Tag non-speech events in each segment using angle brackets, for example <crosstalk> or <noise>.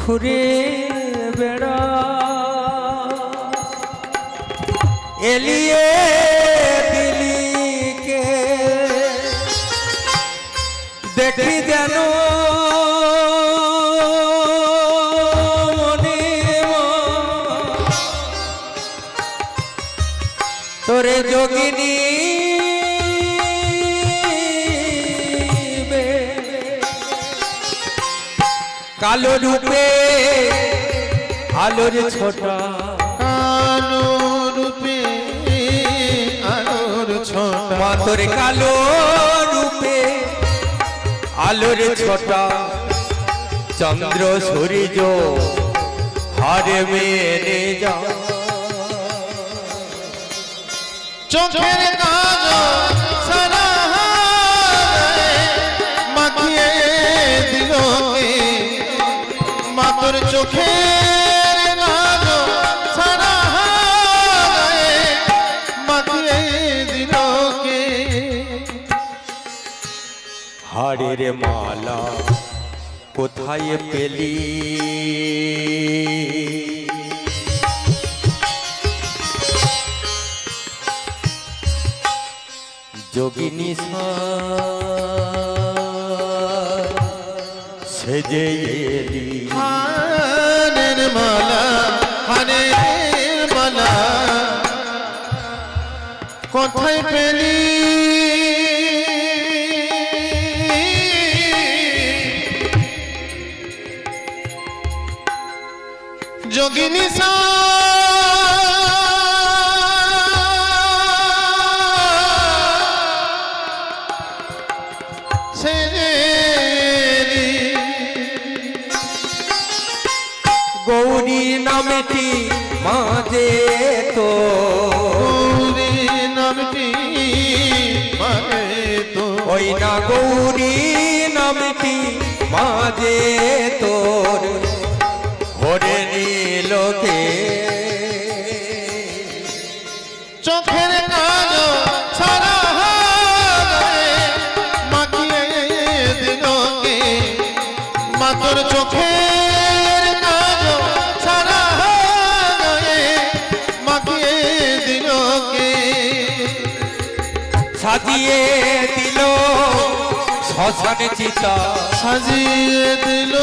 ঘুরে বেড়া এলিয়ে দিলিকে দেখি যেন মনে মন তোরে যোগিনী কালো রূপে আলোর ছোটা। কালো রূপে আলোর ছোটা। মা তোর কালো রূপে আলোর ছোটা। চন্দ্র সূর্য হারে মেরে যা চোখের কাজ হাড়ের মালা কোথায় পেলি? যোগিনী সেজে এলি। হানের মালা হানের মালা কোথায় পেলি? যোগিনী গৌরী নামেটি মাঝে তো। গৌরী নামটি মানে তো। ওই না গৌরী নামটি মাঝে তোর। নীলকে চোখের কাজ সারা মাখিয়ে দিল কে? মাতর চোখের কাজ সারা মাখিয়ে দিল কে? সাজিয়ে দিল শ্মশানে চিতা। সাজিয়ে দিল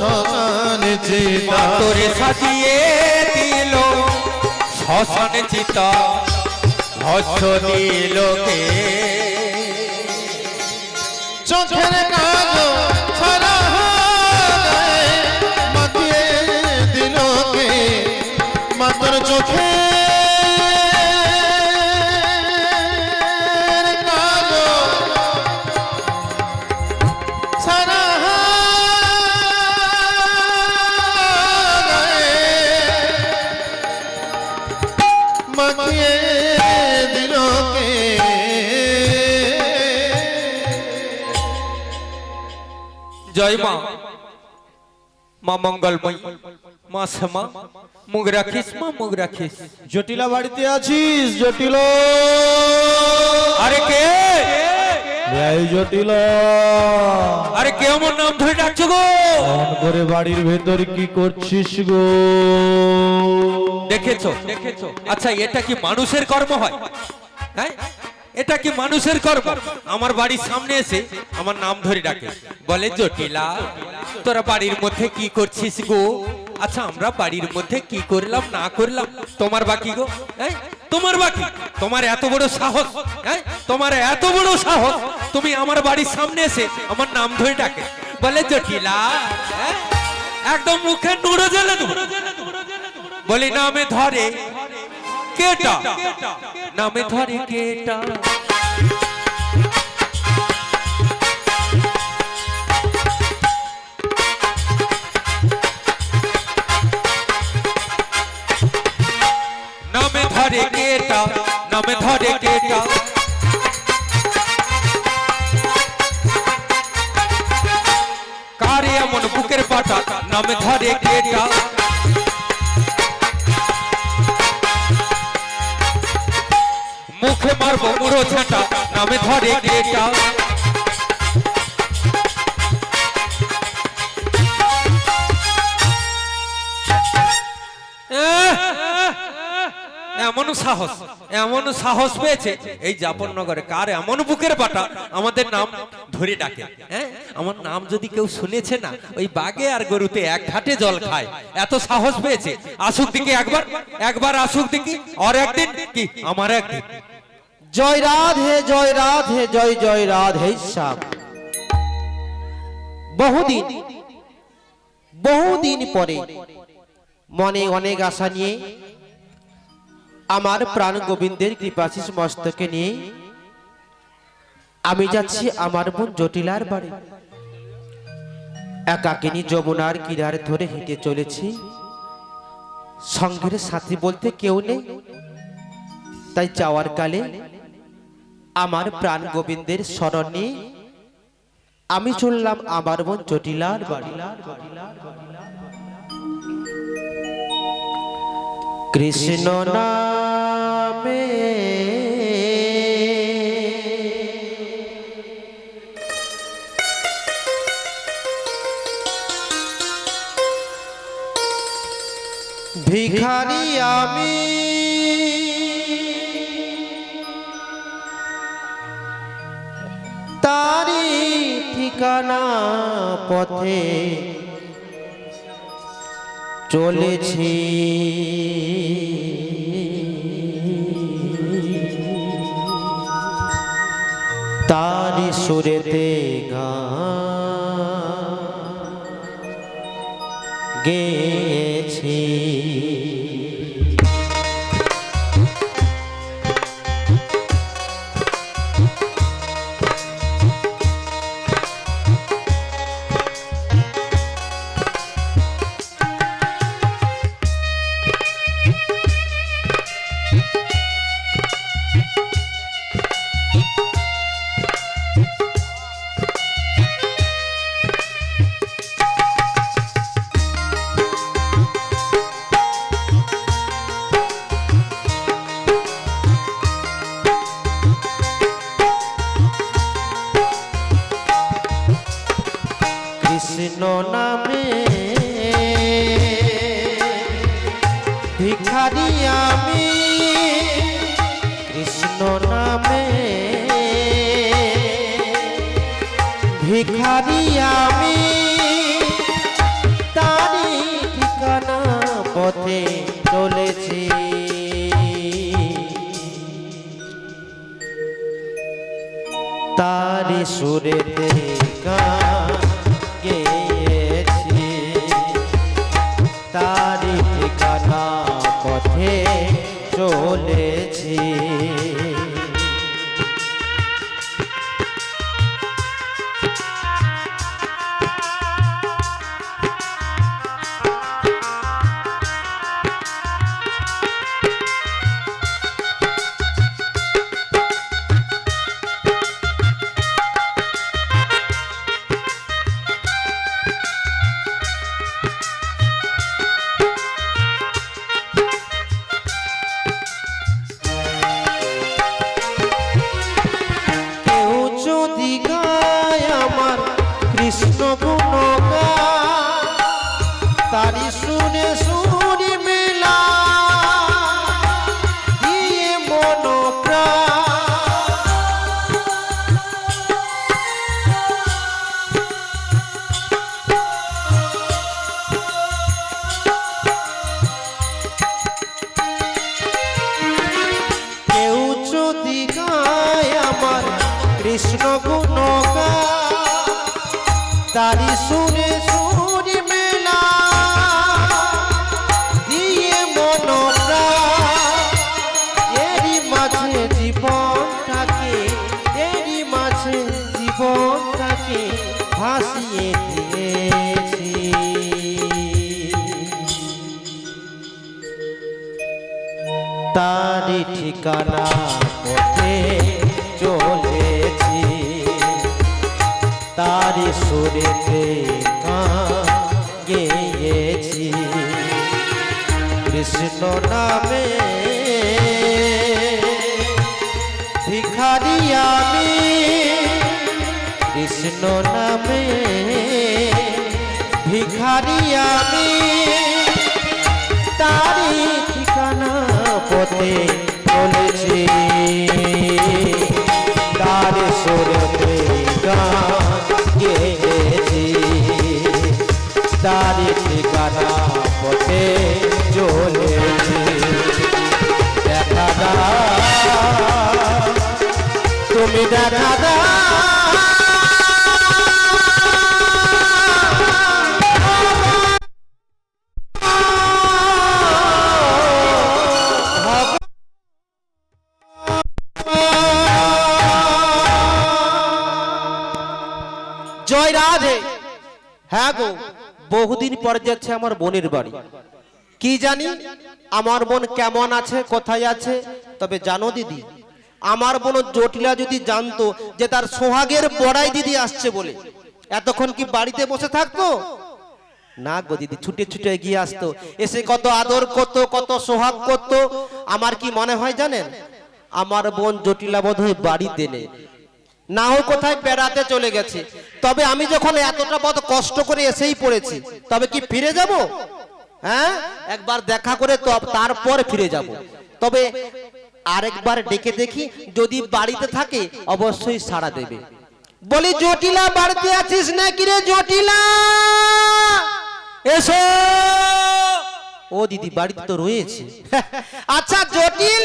সকালে চিতা। তোরে সাজিয়ে দিল শ্মশানে চিতা। ভস্য দিল কে? চোখের কাজ সারা মাখিয়ে দিল কে? মাতর চোখে জয় মা মা মঙ্গলময়ী মা শ্যামা মুখ রাখিস মা মুখ রাখিস জটিলা বাড়িতে আছিস জটিল আরে কে জটিল আরে কে আমার নাম ধরে ডাকছো গো? ফোন করে বাড়ির ভেতর কি করছিস গো? দেখেছ দেখেছ? আচ্ছা এটা কি মানুষের কর্ম হয়? হ্যাঁ? এটা কি মানুষের কর্ম? আমার বাড়ির সামনে এসে আমার নাম ধরে ডাকে। বলে, জটিলা, তোরা বাড়ির মধ্যে কি করছিস গো? আচ্ছা আমরা বাড়ির মধ্যে কি করলাম, না করলাম? তোমার বাকি গো? হ্যাঁ তোমার বাকি? তোমার এত বড় সাহস হ্যাঁ তোমার এত বড় সাহস, তুমি আমার বাড়ির সামনে এসে আমার নাম ধরে ডাকে। বলে, জটিলা একদম মুখে নুড়ো জেলে দেবো। বলি নামে ধরে কেটা নামে ধরে কেটা নামে ধরে কেটা নামে ধরে কেটা কারে এমন বুকের পাটা নামে ধরে কেটা মুখে মারবো পুরো ছাটা নামে ধরে ডেটা এমন সাহস এমন সাহস পেয়েছে, এই জাপননগরে কার এমন বুকের পাটা আমাদের নাম ধরে ডাকে। হ্যাঁ আমার নাম যদি কেউ শুনেছে না, ওই বাগে আর গরুতে এক ঘাটে জল খায়। এত সাহস পেয়েছে। আসুক দিকে একবার একবার আসুক দিকে আর একদিন কি? আমার একদিন। জয় রাধে জয় রাধে, জয় জয় রাধে শ্যাম বহুদিন বহুদিন পরে মনে অনেক আশা নিয়ে আমার প্রাণ গোবিন্দের কৃপাশিস মস্তকে নিয়ে আমি যাচ্ছি আমার বোন জটিলার বাড়ি। একাকিনী যমুনার কিনার ধরে হেঁটে চলেছি। সঙ্গের সাথী বলতে কেউ নেই। তাই যাওয়ার কালে আমার প্রাণ গোবিন্দের স্মরণে আমি চললাম আমার বোন জটিলার বাড়ি কৃষ্ণ নামে পথে চলেছি। তারি সুরেতে গান ভাসিয়ে দিয়েছি। তারি ঠিকানা পথে চলেছি। তারি সুরেতে গেয়েছি। কৃষ্ণ নামে ভিখারি আমি কৃষ্ণ নামে ভিখারি আমি। তারি ঠিকানা পথে চলেছি। তার সুরতে গেয়েছি। তার ঠিকানা পথে চলেছি। দেখা তুমি দেখা যাচ্ছে আমার বোনের বাড়ি। কি জানি? আমার বোন কেমন আছে, কোথায় আছে? তবে জানো দিদি, আমার বোন জটিলা যদি জানতো যে তার সোহাগের বড়াই দিদি আসছে বলে, এতক্ষণ কি বাড়িতে বসে থাকতো? না গো দিদি, ছুটে ছুটে এগিয়ে আসতো। এসে কত আদর করতো, কত সোহাগ করতো, আমার কি মনে হয় জানেন? আমার বোন জটিলা বোধ হয় বাড়িতে নেই। না হোক কোথায় বেড়াতে চলে গেছে তবে আমি যখন এতটা পথ কষ্ট করে এসেই পড়েছি তবে কি ফিরে যাব? হ্যাঁ? একবার দেখা করে তো তারপর ফিরে যাব। তবে আরেকবার ডেকে দেখি যদি বাড়িতে থাকে অবশ্যই সাড়া দেবে। বলি জটিলা বাড়িতে আছিস নাকি রে জটিলা? এসো! ও দিদি বাড়িতে তো রয়েছে। <laughs> আচ্ছা জটিল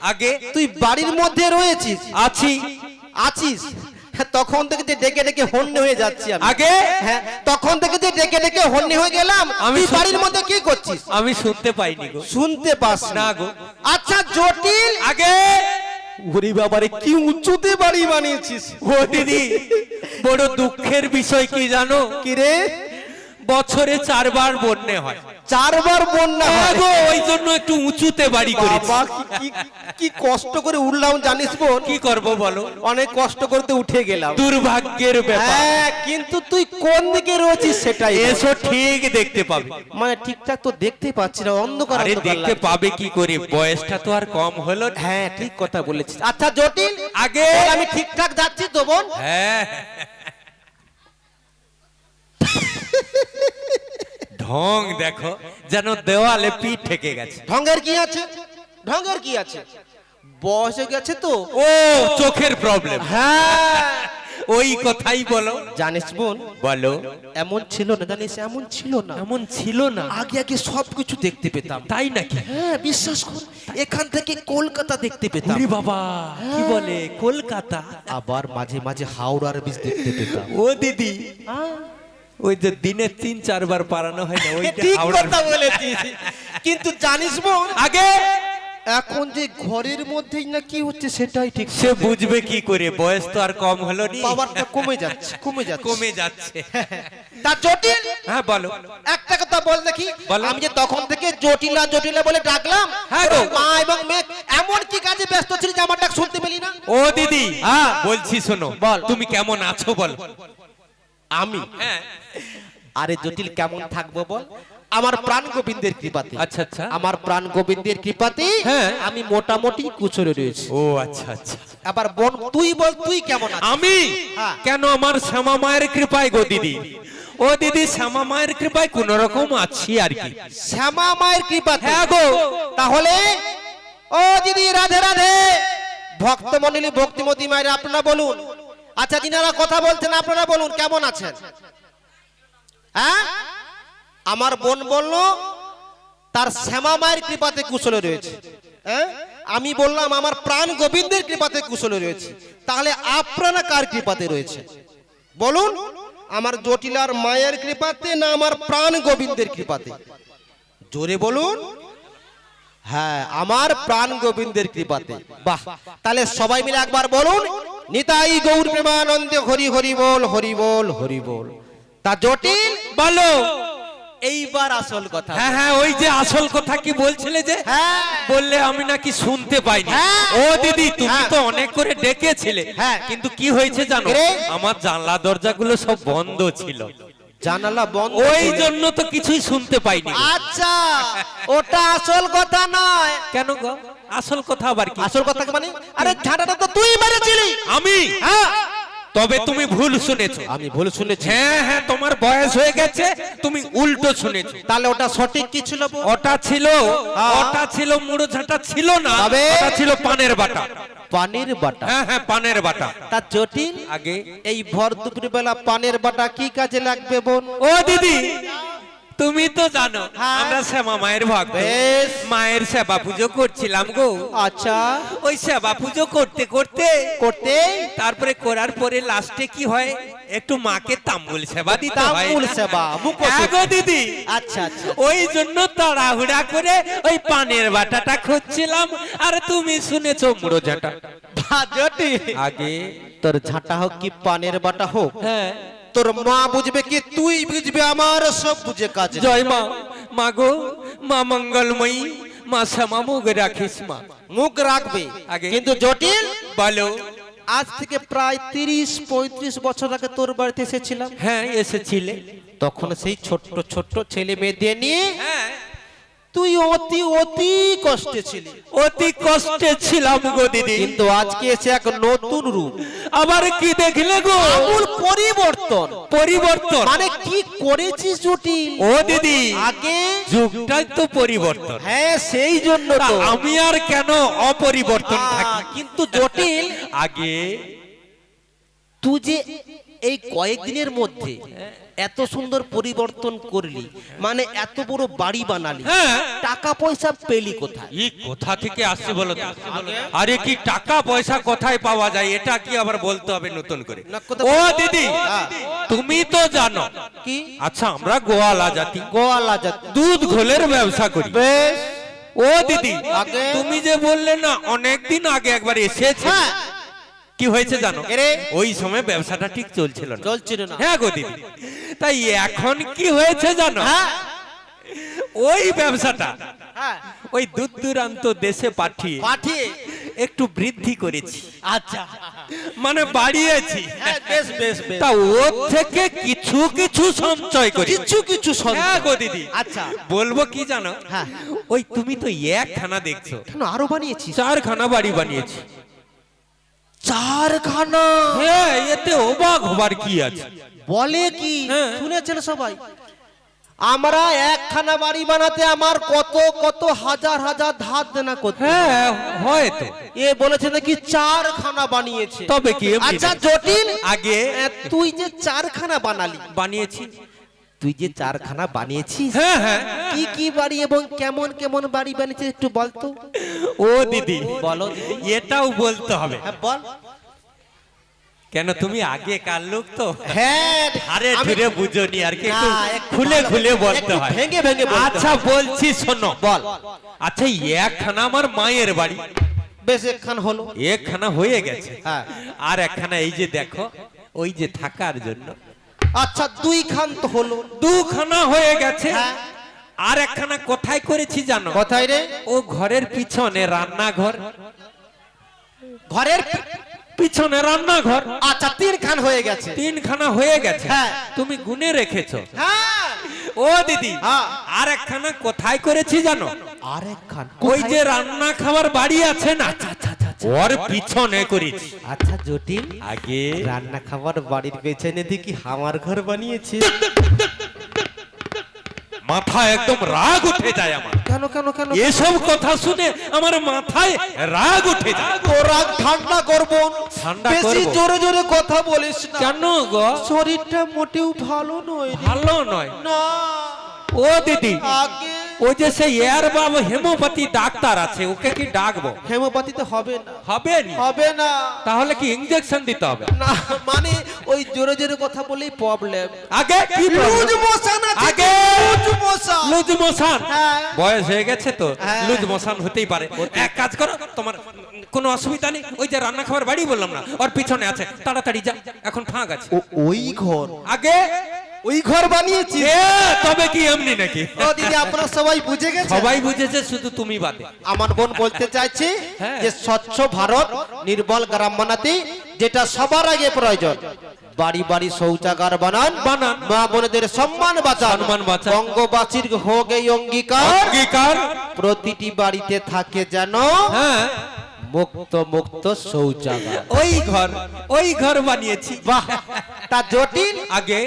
আগে তুই বাড়ির মধ্যে রয়েছিস? আছি। আছিস? তখন থেকে যে ডেকে ডেকে হন্যে হয়ে যাচ্ছি আমি। আগে? হ্যাঁ তখন থেকে যে ডেকে ডেকে হন্যে হয়ে গেলাম আমি বাড়ির মধ্যে কি করছিস? আমি শুনতে পাইনি গো। শুনতে পাস না গো। আচ্ছা জটিল। আগে? ওরে বাবারে কি উঁচুতে বাড়ি বানিয়েছিস? ও দিদি বড় দুঃখের বিষয় কি জানো? কি রে? বছরে চারবার বন্যে হয়। চারবার বন্যা হ্যাঁ। গো ওই জন্য একটু উঁচুতে বাড়ি করেছি। বাবা কি- কি কি কষ্ট করে উঠলাম জানিস বোন? কি করব বলো? অনেক কষ্ট করতে উঠে গেলাম। দুর্ভাগ্যের ব্যাপার। হ্যাঁ কিন্তু তুই কোন দিকে রয়েছিস সেটাই এসো ঠিক দেখতে পাবে। মানে ঠিকঠাক তো দেখতে পাচ্ছি না অন্ধকার আরে দেখতে পাবে কি করে? বয়সটা তো আর কম হলো হ্যাঁ ঠিক কথা বলেছিস। আচ্ছা জটিল? আগে। আমি ঠিকঠাক যাচ্ছি তো বোন? হ্যাঁ। ঢং দেখো যেন দেওয়ালে পিঠ ঠেকে গেছে। ঢঙ্গের কি আছে? ঢঙ্গের কি আছে? বয়স গেছে তো। ও চোখের প্রবলেম হ্যাঁ। ওই কথাই বলো। জানিস বোন বলো। এমন ছিল না জানিস এমন ছিল না। এমন ছিল না। আগে আগে সবকিছু দেখতে পেতাম। তাই নাকি? হ্যাঁ বিশ্বাস কর এখান থেকে কলকাতা দেখতে পেতাম। ওরে বাবা কি বলে কলকাতা? আবার মাঝে মাঝে হাওড়ার বীজ দেখতে পেতাম। ও দিদি। ওই যে দিনে তিন চারবার পারানো হয় না ওইটা ঠিক কথা বলেছিস। কিন্তু জানিস বোন আগে এখন যে ঘরের মধ্যেই না কি হচ্ছে সেটাই ঠিক সে বুঝবে কি করে বয়স তো আর কম হলো নি। পাওয়ারটা কমে যাচ্ছে কমে যাচ্ছে। কমে যাচ্ছে। তা জটিল। হ্যাঁ বলো। একটা কথা বল দেখি। আমি যে তখন থেকে জটিলা জটিলা বলে ডাকলাম হ্যাঁ গো। মা এবং মেয়ে এমন কি কাজে ব্যস্ত ছিল যে আমার ডাক শুনতে পেলি না? ও দিদি হ্যাঁ। বলছি শোনো বল। তুমি কেমন আছো বল। আমি। হ্যাঁ। আরে জটিল কেমন থাকব বল? আমার প্রাণ গোবিন্দের কৃপাতে। আচ্ছা আচ্ছা। আমার প্রাণ গোবিন্দের কৃপাতে হ্যাঁ। আমি মোটামুটি কুচরে রয়েছি। ও আচ্ছা আচ্ছা। আবার বোন তুই বল তুই কেমন আছিস? আমি? হ্যাঁ। কেন আমার শ্যামা মায়ের কৃপায় গো দিদি? ও দিদি শ্যামা মায়ের কৃপায় কোন রকম আছি আর কি। শ্যামা মায়ের কৃপাতে? হ্যাঁ গো। তাহলে? ও দিদি রাধে রাধে। ভক্ত মন্ডলী ভক্তিমতী মায়ের আপনারা বলুন। আচ্ছা যিনারা কথা বলছেন, আপনারা বলুন, কেমন আছেন? হ্যাঁ? আমার বোন বলল, তার শ্যামা মায়ের কৃপাতে কুশলে রয়েছে। হ্যাঁ? আমি বললাম, আমার প্রাণ গোবিন্দের কৃপাতে কুশলে রয়েছে। তাহলে আপনারা কার কৃপাতে রয়েছে? বলুন, আমার জটিলার মায়ের কৃপাতে না আমার প্রাণ গোবিন্দের কৃপাতে? জোরে বলুন। হ্যাঁ আমার প্রাণ গোবিন্দের কৃপাতে। বাহ, তাহলে সবাই মিলে একবার বলুন নিতাই গৌর প্রেমানন্দে হরি হরি বল হরি বল হরি বল। তা জটিল? বলো। এইবার আসল কথা হ্যাঁ হ্যাঁ ওই যে আসল কথা কি বলছিলে যে? হ্যাঁ। বললে আমি নাকি শুনতে পাইনি। হ্যাঁ। ও দিদি তুমি হ্যাঁ। তো অনেক করে ডেকেছিলে। হ্যাঁ। কিন্তু কি হয়েছে জানো? আমার জানলা দরজাগুলো সব বন্ধ ছিল। জানালা বন্ধ ওই জন্য তো কিছুই শুনতে পাইনি। আচ্ছা ওটা আসল কথা নয়। কেন গো? আসল কথা আবার কি? আসল কথা মানে? আরে ঝাঁটাটা তো তুই মেরেছিলি। আমি? হ্যাঁ। তবে তুমি ভুল শুনেছো। আমি ভুল শুনেছি। হ্যাঁ হ্যাঁ তোমার বয়স হয়ে গেছে তুমি উল্টো শুনেছো। তাহলে ওটা সঠিক কি ছিল ওটা ছিল হ্যাঁ। ওটা ছিল মুড়ো ঝাঁটা ছিল না তবে? ওটা ছিল পানের বাটা। পানের বাটা। হ্যাঁ হ্যাঁ পানের বাটা। তা জটিল? আগে। এই ভর দুপুর বেলা পানের বাটা কি কাজে লাগবে বোন ও দিদি তুমি তো জানো হ্যাঁ। আমরা শ্যামা মায়ের ভক্ত। মায়ের সেবা পুজো করছিলাম গো। আচ্ছা। ওই সেবা পুজো করতে করতে করতে? তারপরে করার পরে লাস্টে কি হয় একটু মাকে তাম্বুল সেবা দিতে হয়। তাম্বুল সেবা। হ্যাঁ গো দিদি। আচ্ছা আচ্ছা। ওই জন্য তাড়াহুড়া করে ওই পানের বাটাটা খুঁজছিলাম। আর তুমি শুনেছো মুড়ো ঝাঁটা? বা জটিল আগে। তোর ঝাঁটা হোক কি পানের বাটা হোক। হ্যাঁ। তোর মা বুঝবে কি তুই বুঝবে আমার সব বুঝে কাজ জয় মা। মা গো মা মঙ্গলময়ী মা শ্যামা মুখ রাখিস মা। মুখ রাখবে। কিন্তু জটিল? বলো। আজ থেকে প্রায় তিরিশ পঁয়ত্রিশ বছর আগে তোর বাড়িতে এসেছিলাম। হ্যাঁ এসেছিলে। তখন সেই ছোট্ট ছোট্ট ছেলে মেয়ে দিয়ে নিয়ে হ্যাঁ। তুই অতি অতি কষ্টে ছিলি। অতি কষ্টে ছিলাম গো দিদি। কিন্তু আজকে এসে এক নতুন রূপ। আবার কি দেখলে গো? আমূল পরিবর্তন। পরিবর্তন। মানে কি করেছিস জটিল ও দিদি আগে? যুগটাই তো পরিবর্তন। হ্যাঁ সেই জন্য তো আমি আর কেন অপরিবর্তন থাকি? কিন্তু জটিল। আগে তুই যে এই কয়েকদিনের মধ্যে এত সুন্দর পরিবর্তন করলি মানে এত বড় বাড়ি বানালি হ্যাঁ। টাকা পয়সা পেলি কোথায়? ই কোথা থেকে আসছে বলো তো? আরে কি টাকা পয়সা কোথায় পাওয়া যায় এটা কি আবার বলতে হবে নতুন করে? ও দিদি হ্যাঁ। তুমি তো জানো। কি? আচ্ছা আমরা গোয়ালা জাতি। গোয়ালা জাতি। দুধ ঘোলের ব্যবসা করি। বেশ। ও দিদি আগে? তুমি যে বললে না অনেক দিন আগে একবার এসেছে। হ্যাঁ। কি হয়েছে জানো? ওই সময় ব্যবসাটা ঠিক চলছিল না। চলছিল না। হ্যাঁ গো দিদি। তাই এখন কি হয়েছে জানো? হ্যাঁ। ওই ব্যবসাটা হ্যাঁ। ওই দূর দূরান্ত দেশে পাঠিয়ে পাঠিয়ে। একটু বৃদ্ধি করেছি। আচ্ছা। মানে বাড়িয়েছি। হ্যাঁ বেশ বেশ বেশ। তা ওর থেকে কিছু কিছু সঞ্চয় করি। কিছু কিছু হ্যাঁ গো দিদি। আচ্ছা। বলব কি জানো? হ্যাঁ। ওই তুমি তো একখানা দেখছ। কেন আরও বানিয়েছিস? চারখানা বাড়ি বানিয়েছি। চারখানা। হ্যাঁ এতে অবাক হবার কি আছে? বলে কি? হ্যাঁ। শুনেছেন সবাই? আমরা একখানা বাড়ি বানাতে আমার কত কত হাজার হাজার ধার দেনা করতে হ্যাঁ। হয় তো। এ বলেছে নাকি চারখানা বানিয়েছে। তবে কি আচ্ছা জটিল। আগে তুই যে চারখানা বানালি। বানিয়েছি। তুই যে চারখানা বানিয়েছিস? হ্যাঁ হ্যাঁ। কি কি বাড়ি এবং কেমন কেমন বাড়ি বানিয়েছিস একটু বলতো ও দিদি বলো এটাও বলতে হবে। হ্যাঁ বল। কেন তুমি আগে কার লোক তো? হ্যাঁ ধীরে বুঝনি আর কি খুলে খুলে বলতে হয়। ভেঙে ভেঙে আচ্ছা বলছি শোনো বল। আচ্ছা একখানা আমার মায়ের বাড়ি। বেশ একখান হলো। একখানা হয়ে গেছে। হ্যাঁ। আর একখানা এই যে দেখো ওই যে থাকার জন্য। আচ্ছা দুই খান তো হলো। দুখানা হয়ে গেছে। হ্যাঁ। আর একখানা কোথায় করেছি জানো? কোথায় রে? ও ঘরের পিছনে রান্নাঘর। ঘরের পিছনে রান্নাঘর। আচ্ছা তিন খান হয়ে গেছে। তিনখানা হয়ে গেছে। হ্যাঁ। তুমি গুনে রেখেছো। হ্যাঁ। ও দিদি হ্যাঁ। আর একখানা কোথায় করেছি জানো? আর একখান ওই যে রান্না খাবার বাড়ি আছে না? ওর পিছনে করেছি। আচ্ছা জটিল। আগে। রান্না খাবার বাড়ির পেছনে দেখি হামার ঘর বানিয়েছে। মাথা একদম রাগ উঠে যায় আমার। কেন কেন কেন? এসব কথা শুনে আমার মাথায় রাগ উঠে যায়। তো রাগ ঠান্ডা করব। ঠান্ডা বেশি জোরে জোরে কথা বলিস না। কেন গো? শরীরটা মোটেও ভালো নয় ভালো নয়। না। ও দিদি। আগে ওই যে সেই এয়ার বাবু হেমোপ্যাথি ডাক্তার আছে ওকে কি ডাকবো? হেমোপাতিতে হবে না। হবে নি? হবে না। তাহলে কি ইঞ্জেকশন দিতে হবে? না মানে ওই জোরে জোরে কথা বলেই প্রবলেম আগে কি লুজ মোশন আছে আগে লুজ মোশন। Loose motion. হ্যাঁ। বয়স হয়ে গেছে তো হ্যাঁ। লুজ মোশন হতেই পারে। এক কাজ করো তোমার কোনো অসুবিধা নেই ওই যে রান্না খাবার বাড়ি বললাম না ওর পিছনে আছে তাড়াতাড়ি যা এখন ফাঁক আছে। ওই ঘর। আগে ওই ঘর বানিয়েছি। তবে কি এমনি নাকি? ও দিদি আপনারা সবাই বুঝে গেছে সবাই বুঝেছে শুধু তুমি বাদে। আমার বোন বলতে চাইছে হ্যাঁ। যে স্বচ্ছ ভারত নির্মল গ্রাম বানাতে যেটা সবার আগে প্রয়োজন। বাড়ি বাড়ি শৌচাগার বানান বানান। মা বোনেদের সম্মান বাঁচান। সম্মান বাঁচান। বঙ্গবাসীর হোক এই অঙ্গীকার অঙ্গীকার। প্রতিটি বাড়িতে থাকে যেন হ্যাঁ। মুক্ত মুক্ত শৌচাগার। ওই ঘর ওই ঘর বানিয়েছি। বাহ। তা জটিল। আগে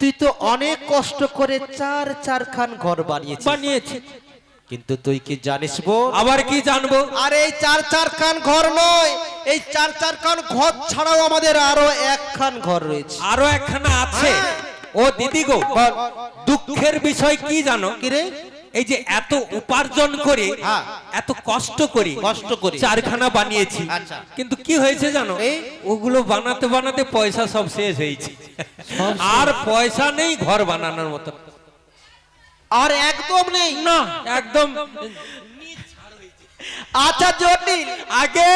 তুই তো অনেক কষ্ট করে চার চার খান ঘর বানিয়েছিস। বানিয়েছি। কিন্তু তুই কি জানিস বো আবার কি জানব? আর এই চার চার খান ঘর নয় এই চার চার খান ঘর ছাড়াও আমাদের আরও একখান ঘর রয়েছে। আরও একখানা আছে। হ্যাঁ। ও দিদি গো। দুঃখের বিষয় কি জানো? কি রে? এই যে এত উপার্জন করে হ্যাঁ। এত কষ্ট করে কষ্ট করে। চারখানা বানিয়েছি। আচ্ছা। কিন্তু কি হয়েছে জানো? ওগুলো বানাতে বানাতে পয়সা সব শেষ হয়েছে। আর পয়সা নেই ঘর বানানোর মতো আর একদম নেই। না একদম। আচ্ছা জটিল আগে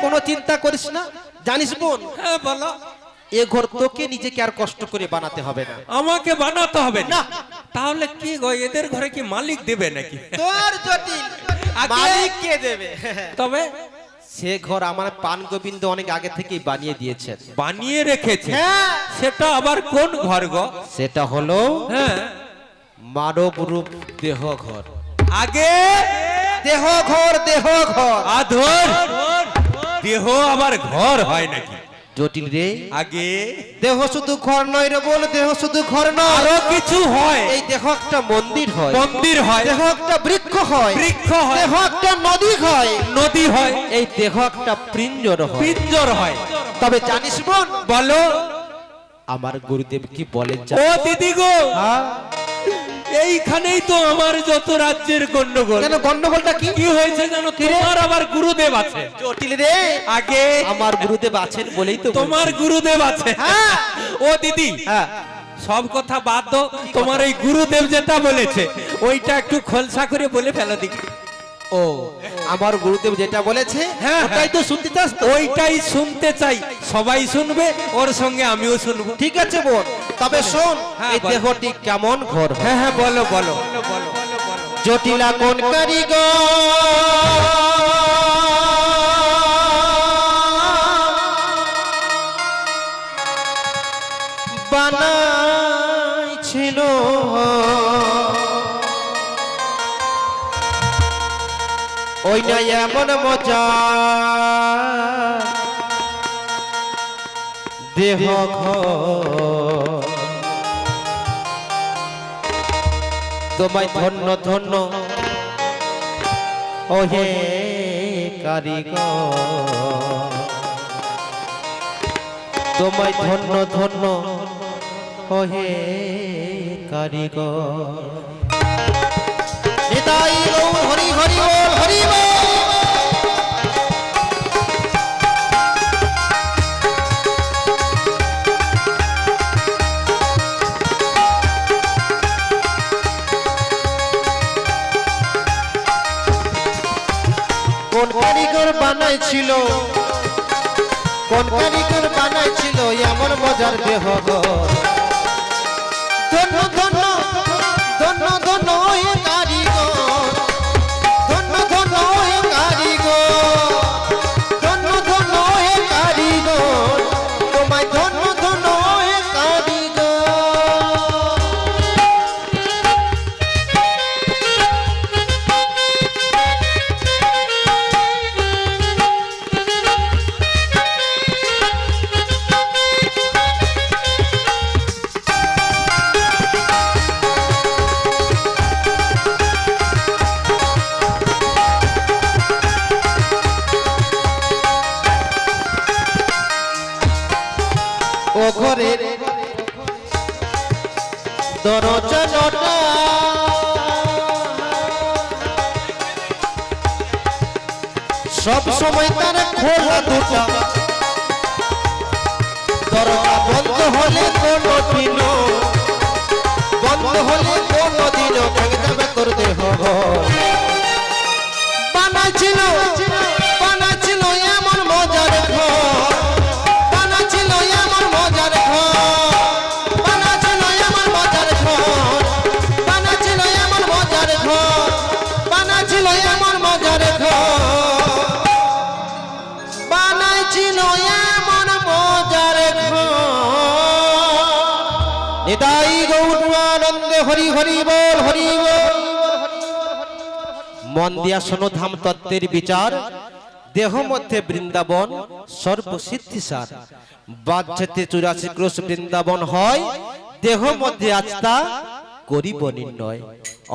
কোনো চিন্তা করিস না। জানিস বোন হ্যাঁ বলো। এ ঘর তোকে নিজেকে আর কষ্ট করে বানাতে হবে না। আমাকে বানাতে হবে না। তাহলে কি গো এদের ঘরে কি মালিক দেবে নাকি? তোর জটিল মালিক কে দেবে? তবে সে ঘর আমার পান গোবিন্দ অনেক আগে থেকেই বানিয়ে দিয়েছেন। বানিয়ে রেখেছে। হ্যাঁ। সেটা আবার কোন ঘর গো? সেটা হলো হ্যাঁ। মানব রূপ দেহ ঘর। আগে দেহ ঘর দেহ ঘর। আধর দেহ আবার ঘর হয় নাকি? জটিল রে। আগে। দেহ শুধু ঘর নয় রে বল দেহ শুধু ঘর নয়। আরও কিছু হয়। এই দেহ একটা মন্দির হয়। মন্দির হয়। দেহ একটা বৃক্ষ হয়। বৃক্ষ হয়। দেহ একটা নদী হয়। নদী হয়। এই দেহ একটা প্রিঞ্জর হয়। পিঞ্জর হয়। তবে জানিস বোন বলো। আমার গুরুদেব কি বলেন ও দিদি গো। হ্যাঁ? এইখানেই তো আমার যত রাজ্যের গন্ডগোল। কেন গন্ডগোলটা কি? কি হয়েছে জানো? তোমার আবার গুরুদেব আছে। জটিল রে। আগে আমার গুরুদেব আছেন বলেই তো তোমার গুরুদেব আছে। হ্যাঁ। ও দিদি হ্যাঁ। সব কথা বাদ দাও তোমার ওই গুরুদেব যেটা বলেছে ওইটা একটু খোলসা করে বলে ফেলো দেখি ও আমার গুরুদেব যেটা বলেছে হ্যাঁ, ওটাই তো শুনতে চাস ওইটাই শুনতে চাই। সবাই শুনবে ওর সঙ্গে আমিও শুনব। ঠিক আছে বোন। তবে শোন হ্যাঁ, এই দেহটি কেমন ঘর হ্যাঁ? হ্যাঁ বলো বলো। জটিলা কোন কারিগর বানাইছিল? ওই না এমন মজা। দেহ ঘর। তোমায় ধন্য ধন্য। ওহে কারিগর। তোমায় ধন্য ধন্য। ওহে কারিগর। হরি হরি বল হরি বল। কারিগর বানাইছিল কোন কারিগর বানাইছিল এমন মজার দেহ ধন্য ধন্য সব সময় তার খোলা দুটা। দরজা বন্ধ হলে কোনো দিন। বন্ধ হলে কোনো দিন। ভেঙে যাবে তোর দেহ। বানাইছিল। হরি হরি বল হরি বল। মন দিয়া শোনো ধাম তত্ত্বের বিচার। দেহ মধ্যে বৃন্দাবন সর্বসিদ্ধিসার বাচ্চাতে চুরাশি ক্রোশ বৃন্দাবন হয়, দেহ মধ্যে আস্তা করিব নির্ণয়।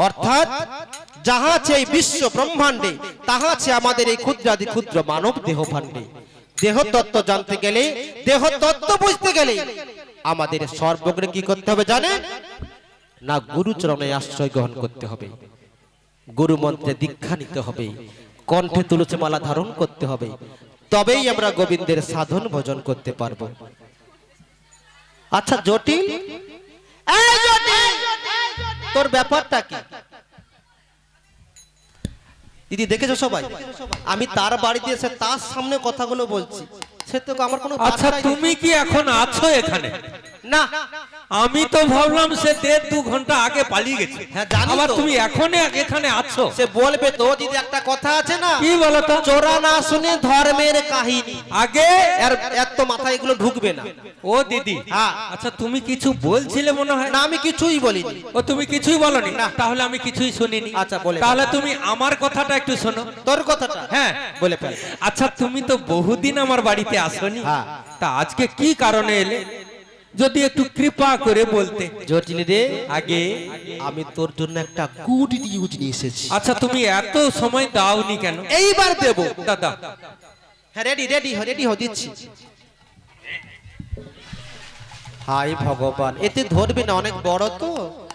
অর্থাৎ, যাহা আছে এই বিশ্ব ব্রহ্মাণ্ডে, তাহা আছে আমাদের এই ক্ষুদ্রাদি ক্ষুদ্র মানব দেহ ভাণ্ডে। দেহ তত্ত্ব জানতে গেলে, দেহ তত্ত্ব বুঝতে গেলে আমাদের সর্বগ্রে কি করতে হবে জানেন? না গুরুচরণে আশ্রয় গ্রহণ করতে হবে। গুরু মন্ত্রে দীক্ষা নিতে হবে। কণ্ঠে তুলসী মালা ধারণ করতে হবে। তবেই আমরা গোবিন্দের সাধন ভজন করতে পারব। আচ্ছা জটিল! তোর ব্যাপারটা কি? দিদি, দেখেছ সবাই? আমি তার বাড়িতে এসে তার সামনে কথাগুলো বলছি। সে তো আমার কোনো আচ্ছা তুমি কি এখন আছো এখানে? না। আমি তো ভাবলাম সে দেড় দু ঘণ্টা আগে পালিয়ে গেছে। হ্যাঁ, আবার তুমি এখন এখানে আছো? সে বলবে তো দিদি একটা কথা আছে না? কি বলতো চোরা না শুনে ধর্মের কাহিনী। আগে? এত মাথায় এগুলো ঢুকবে না। ও দিদি। হ্যাঁ। আচ্ছা তুমি কিছু বলছিলে মনে হয়? না আমি কিছুই বলিনি। ও তুমি কিছুই বলনি? তাহলে আমি কিছুই শুনিনি। আচ্ছা, বলে তাহলে তুমি আমার কথাটা একটু শোনো। তোর কথাটা? হ্যাঁ। বলে আচ্ছা তুমি তো বহুদিন আমার বাড়িতে আসনি? হ্যাঁ। তা আজকে কি কারণে এলে? যদি একটু কৃপা করে বলতে। জটিল রে। আগে। আমি তোর জন্য একটা গুড নিউজ নিয়ে এসেছি। আচ্ছা তুমি এত সময় দাওনি কেন? এইবার দেব। দাদা। হ্যাঁ রেডি রেডি রেডি হয়ে দিচ্ছি। হাই ভগবান এতে ধরবে না অনেক বড় তো।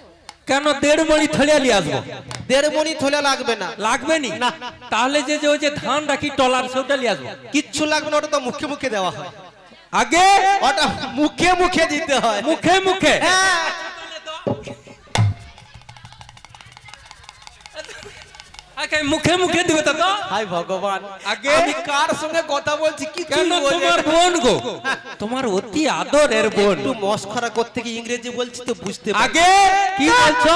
কেন দেড় মণি থলিয়ালি আসব? দেড় মণি থলে লাগবে না। লাগবে নি? না। তাহলে যে যে ওই যে ধান রাখি টলার সেটা নিয়ে আসব। কিচ্ছু লাগবে না ওটা তো মুখে মুখে দেওয়া হয়। আগে? ওটা মুখে মুখে দিতে হয়। মুখে মুখে? হ্যাঁ। মুখে মুখে দিবে তো হাই ভগবান। আগে? আমি কার সঙ্গে কথা বলছি? কি কেন তোমার বোন গো? তোমার অতি আদরের বোন। একটু মস্করা করতে কি ইংরেজি বলছি তো বুঝতে আগে কি বলছো?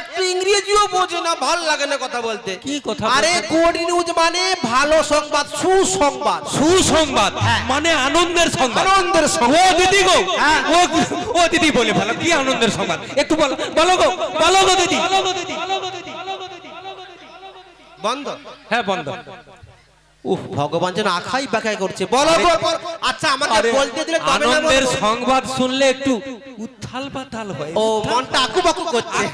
একটু ইংরেজিও বোঝে না ভালো লাগে না কথা বলতে। কি কথা আরে গুড নিউজ মানে ভালো সংবাদ সুসংবাদ। সুসংবাদ মানে আনন্দের সংবাদ। আনন্দের সংবাদ। ও দিদি গো হ্যাঁ। ও ও দিদি বলে ভালো কি আনন্দের সংবাদ? একটু বলো বলো গো বলো গো দিদি। বন্ধ। হ্যাঁ বন্ধ। উফ ভগবান যেন আখাই বাখাই করছে। বলো আচ্ছা আমাকে বলতে দিলে আনন্দের সংবাদ শুনলে একটু উত্থাল পাতাল হয়। ও মনটা আকুবাকু করছে।